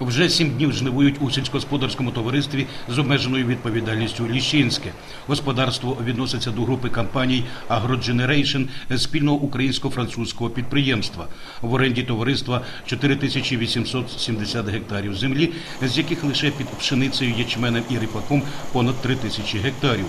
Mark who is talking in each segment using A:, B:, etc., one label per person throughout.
A: Вже сім днів жнивують у сільськогосподарському товаристві з обмеженою відповідальністю Ліщинське. Господарство відноситься до групи компаній «Агродженерейшн» спільного українсько-французького підприємства. В оренді товариства 4870 гектарів землі, з яких лише під пшеницею, ячменем і ріпаком понад 3000 гектарів.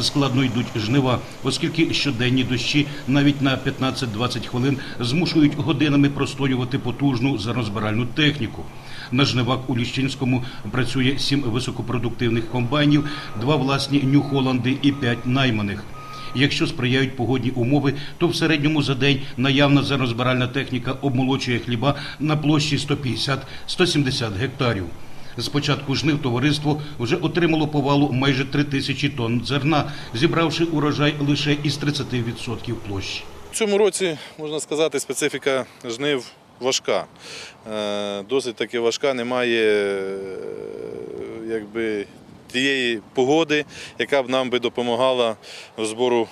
A: Складно йдуть жнива, оскільки щоденні дощі навіть на 15-20 хвилин змушують годинами простоювати потужну зернозбиральну техніку. На жнивах у Ліщинському працює сім високопродуктивних комбайнів, два власні Нью-Холланди і п'ять найманих. Якщо сприяють погодні умови, то в середньому за день наявна зернозбиральна техніка обмолочує хліба на площі 150-170 гектарів. З початку жнив товариство вже отримало повалу майже 3 тисячі тонн зерна, зібравши урожай лише із 30% площі.
B: В цьому році, можна сказати, специфіка жнив важка. Е, Досить таки важка, немає е, якби, тієї погоди, яка б нам би допомагала в збору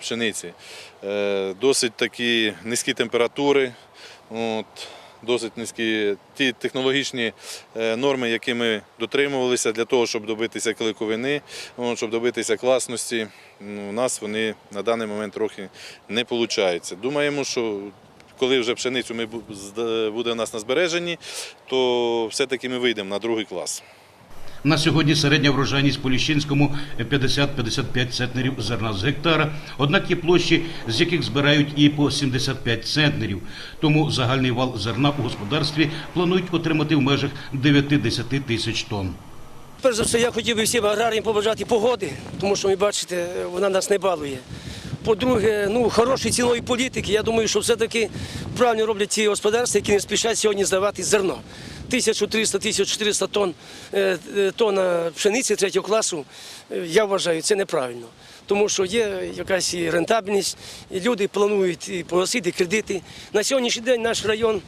B: пшениці. Е, Досить такі низькі температури. От, Досить низькі ті технологічні е, норми, які ми дотримувалися для того, щоб добитися кликовини, щоб добитися класності, ну, у нас вони на даний момент трохи не виходить. Думаємо, що коли вже пшеницю ми буде у нас на збереженні, то все-таки ми вийдемо на другий клас.
A: На сьогодні середня врожайність по Ліщинському 50-55 центнерів зерна з гектара, однак є площі, з яких збирають і по 75 центнерів. Тому загальний вал зерна у господарстві планують отримати в межах 9-10 тисяч тонн.
C: Перш за все, я хотів би всім аграріям побажати погоди, тому що ви бачите, вона нас не балує. По-друге, ну, хорошої цінової політики. Я думаю, що все-таки правильно роблять ті господарства, які не спішать сьогодні здавати зерно. 1300-1400 тонн е, е, тонна пшениці третього класу, е, я вважаю, це неправильно. Тому що є якась і рентабельність, і люди планують і погасити кредити. На сьогоднішній день наш район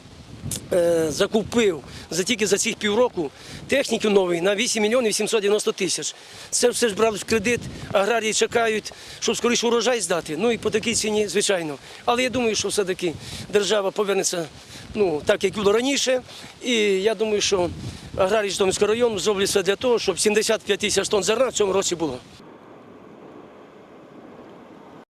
C: закупив за тільки за цих півроку техніку нової на 8 мільйонів 790 тисяч. Це все ж брали в кредит, аграрії чекають, щоб скоріше урожай здати. Ну і по такій ціні, звичайно. Але я думаю, що все-таки держава повернеться ну, так, як було раніше. І я думаю, що аграрії Житомирського району зроблять все для того, щоб 75 тисяч тонн зерна в цьому році було.